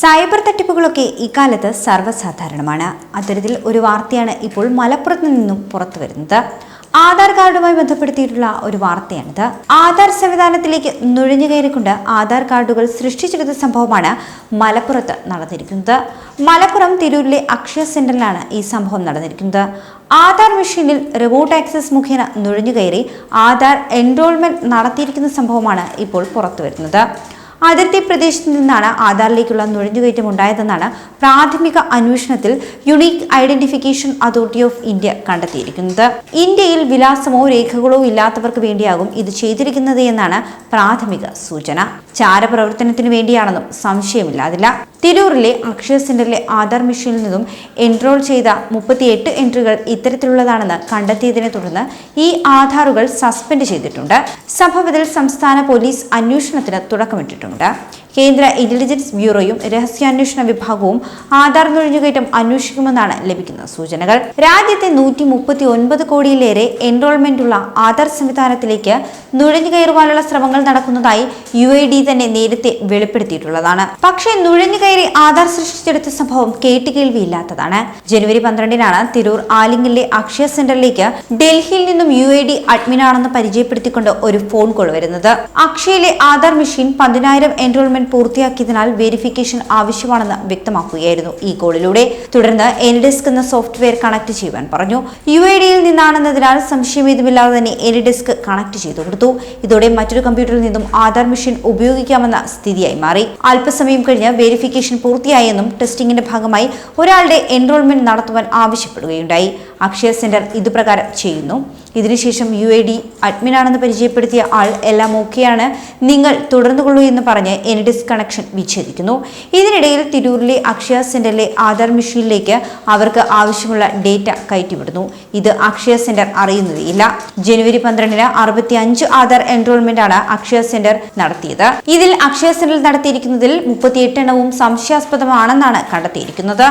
Cyber തട്ടിപ്പുകളൊക്കെ ഇക്കാലത്ത് സർവസാധാരണമാണ്. അത്തരത്തിൽ ഒരു വാർത്തയാണ് ഇപ്പോൾ മലപ്പുറത്ത് നിന്നും പുറത്തു വരുന്നത്. ആധാർ കാർഡുമായി ബന്ധപ്പെടുത്തിയിട്ടുള്ള ഒരു വാർത്തയാണിത്. ആധാർ സംവിധാനത്തിലേക്ക് നുഴഞ്ഞു കയറിക്കൊണ്ട് ആധാർ കാർഡുകൾ സൃഷ്ടിച്ചെടുത്ത സംഭവമാണ് മലപ്പുറത്ത് നടന്നിരിക്കുന്നത്. മലപ്പുറം തിരൂരിലെ അക്ഷയ സെന്ററിലാണ് ഈ സംഭവം നടന്നിരിക്കുന്നത്. ആധാർ മെഷീനിൽ റിമോട്ട് ആക്സസ് മുഖേന നുഴഞ്ഞു കയറി ആധാർ എൻറോൾമെന്റ് നടത്തിയിരിക്കുന്ന സംഭവമാണ് ഇപ്പോൾ പുറത്തു വരുന്നത്. അതിർത്തി പ്രദേശത്ത് നിന്നാണ് ആധാറിലേക്കുള്ള നുഴഞ്ഞുകയറ്റം ഉണ്ടായതെന്നാണ് പ്രാഥമിക അന്വേഷണത്തിൽ unique identification authority of India കണ്ടെത്തിയിരിക്കുന്നത്. ഇന്ത്യയിൽ വിലാസമോ രേഖകളോ ഇല്ലാത്തവർക്ക് വേണ്ടിയാകും ഇത് ചെയ്തിരിക്കുന്നത് എന്നാണ് പ്രാഥമിക സൂചന. ചാരപ്രവർത്തനത്തിന് വേണ്ടിയാണെന്നും സംശയമില്ലാതില്ല. തിരൂരിലെ അക്ഷയ സെന്ററിലെ ആധാർ മെഷീനിൽ നിന്നും എൻറോൾ ചെയ്ത മുപ്പത്തിയെട്ട് എൻട്രികൾ ഇത്തരത്തിലുള്ളതാണെന്ന് കണ്ടെത്തിയതിനെ തുടർന്ന് ഈ ആധാറുകൾ സസ്പെൻഡ് ചെയ്തിട്ടുണ്ട്. സംഭവത്തിൽ സംസ്ഥാന പോലീസ് അന്വേഷണത്തിന് തുടക്കമിട്ടിട്ടുണ്ട്. കേന്ദ്ര ഇന്റലിജൻസ് ബ്യൂറോയും രഹസ്യാന്വേഷണ വിഭാഗവും ആധാർ നുഴഞ്ഞുകയറ്റം അന്വേഷിക്കുമെന്നാണ് ലഭിക്കുന്ന സൂചനകൾ. രാജ്യത്തെ നൂറ്റി മുപ്പത്തി ഒൻപത് കോടിയിലേറെ എൻറോൾമെന്റ് ഉള്ള ആധാർ സംവിധാനത്തിലേക്ക് നുഴഞ്ഞു കയറുവാനുള്ള ശ്രമങ്ങൾ നടക്കുന്നതായി യു ഐ ഡി തന്നെ നേരത്തെ വെളിപ്പെടുത്തിയിട്ടുള്ളതാണ്. പക്ഷേ നുഴഞ്ഞു കയറി ആധാർ സൃഷ്ടിച്ചെടുത്ത സംഭവം കേട്ടുകേൾവിയില്ലാത്തതാണ്. ജനുവരി പന്ത്രണ്ടിനാണ് തിരൂർ ആലിംഗിലെ അക്ഷയ സെന്ററിലേക്ക് ഡൽഹിയിൽ നിന്നും യു ഐ ഡി അഡ്മിനാണെന്ന് പരിചയപ്പെടുത്തിക്കൊണ്ട് ഒരു ഫോൺ കോൾ വരുന്നത്. അക്ഷയയിലെ ആധാർ മെഷീൻ പതിനായിരം എൻറോൾമെന്റ് പൂർത്തിയാക്കിയതിനാൽ വെരിഫിക്കേഷൻ ആവശ്യമാണെന്ന് വ്യക്തമാക്കുകയായിരുന്നു ഈ കോളിലൂടെ. തുടർന്ന് എനിഡെസ്ക് എന്ന സോഫ്റ്റ്വെയർ കണക്ട് ചെയ്യുവാൻ പറഞ്ഞു. യു ഐ ഡിയിൽ നിന്നാണെന്നതിനാൽ സംശയമേതുമില്ലാതെ തന്നെ എനിഡെസ്ക് കണക്ട് ചെയ്തു കൊടുത്തു. ഇതോടെ മറ്റൊരു കമ്പ്യൂട്ടറിൽ നിന്നും ആധാർ മെഷീൻ ഉപയോഗിക്കാമെന്ന സ്ഥിതിയായി മാറി. അല്പസമയം കഴിഞ്ഞ് വെരിഫിക്കേഷൻ പൂർത്തിയായെന്നും ടെസ്റ്റിംഗിന്റെ ഭാഗമായി ഒരാളുടെ എൻറോൾമെന്റ് നടത്തുവാൻ ആവശ്യപ്പെടുകയുണ്ടായി. അക്ഷയ സെന്റർ ഇതുപ്രകാരം ചെയ്യുന്നു. ഇതിനുശേഷം യു എ ഡി അഡ്മിനാണെന്ന് പരിചയപ്പെടുത്തിയ ആൾ എല്ലാം ഓക്കെയാണ്. നിങ്ങൾ തുടർന്നു കൊള്ളൂ എന്ന് പറഞ്ഞ് എനിഡിസ് കണക്ഷൻ വിച്ഛേദിക്കുന്നു. ഇതിനിടയിൽ തിരൂരിലെ അക്ഷയ സെന്ററിലെ ആധാർ മെഷീനിലേക്ക് അവർക്ക് ആവശ്യമുള്ള ഡേറ്റ കയറ്റിവിടുന്നു. ഇത് അക്ഷയ സെന്റർ അറിയുന്നതേയില്ല ജനുവരി പന്ത്രണ്ടിന് അറുപത്തി അഞ്ച് ആധാർ എൻറോൾമെന്റ് ആണ് അക്ഷയ സെന്റർ നടത്തിയത്. ഇതിൽ അക്ഷയ സെന്ററിൽ നടത്തിയിരിക്കുന്നതിൽ മുപ്പത്തിയെട്ട് എണ്ണവും സംശയാസ്പദമാണെന്നാണ് കണ്ടെത്തിയിരിക്കുന്നത്.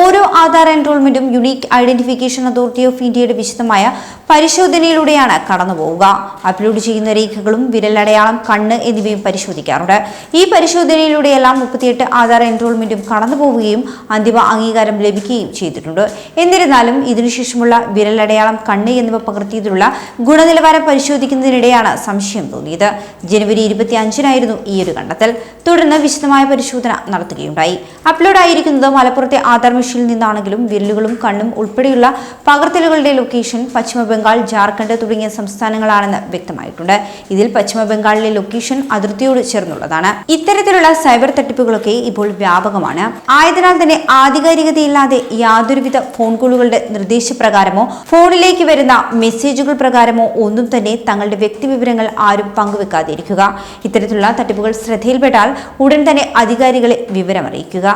ഓരോ ആധാർ എൻറോൾമെന്റും യുണീക്ക് ഐഡന്റിഫിക്കേഷൻ അതോറിറ്റി ഓഫ് ഇന്ത്യയുടെ വിശദമായ പരിശോധനയിലൂടെയാണ് കടന്നുപോവുക. അപ്ലോഡ് ചെയ്യുന്ന രേഖകളും വിരലടയാളം കണ്ണ് എന്നിവയും പരിശോധിക്കാറുണ്ട്. ഈ പരിശോധനയിലൂടെയെല്ലാം മുപ്പത്തിയെട്ട് ആധാർ എൻറോൾമെന്റും കടന്നുപോവുകയും അന്തിമ അംഗീകാരം ലഭിക്കുകയും ചെയ്തിട്ടുണ്ട്. എന്നിരുന്നാലും ഇതിനുശേഷമുള്ള വിരലടയാളം കണ്ണ് എന്നിവ പകർത്തിയതിലുള്ള ഗുണനിലവാരം പരിശോധിക്കുന്നതിനിടെയാണ് സംശയം തോന്നിയത്. ജനുവരി ഇരുപത്തി അഞ്ചിനായിരുന്നു ഈ ഒരു കണ്ടെത്തൽ. തുടർന്ന് വിശദമായ പരിശോധന നടത്തുകയുണ്ടായി. അപ്ലോഡ് ആയിരിക്കുന്നത് മലപ്പുറത്തെ ആധാർ മെഷീനിൽ നിന്നാണെങ്കിലും വിരലുകളും കണ്ണും ഉൾപ്പെടെയുള്ള പകർത്തലുകളുടെ ലൊക്കേഷൻ പശ്ചിമ ബംഗാൾ ജാർഖണ്ഡ് തുടങ്ങിയ സംസ്ഥാനങ്ങളാണെന്ന് വ്യക്തമായിട്ടുണ്ട്. ഇതിൽ പശ്ചിമ ബംഗാളിലെ ലൊക്കേഷൻ അതിർത്തിയോട് ചേർന്നുള്ളതാണ്. ഇത്തരത്തിലുള്ള സൈബർ തട്ടിപ്പുകളൊക്കെ ഇപ്പോൾ വ്യാപകമാണ്. ആയതിനാൽ തന്നെ ആധികാരികതയില്ലാതെ യാതൊരുവിധ ഫോൺ കോളുകളുടെ നിർദ്ദേശപ്രകാരമോ ഫോണിലേക്ക് വരുന്ന മെസ്സേജുകൾ പ്രകാരമോ ഒന്നും തന്നെ തങ്ങളുടെ വ്യക്തിവിവരങ്ങൾ ആരും പങ്കുവെക്കാതിരിക്കുക. ഇത്തരത്തിലുള്ള തട്ടിപ്പുകൾ ശ്രദ്ധയിൽപ്പെട്ടാൽ ഉടൻ തന്നെ അധികാരികളെ വിവരമറിയിക്കുക.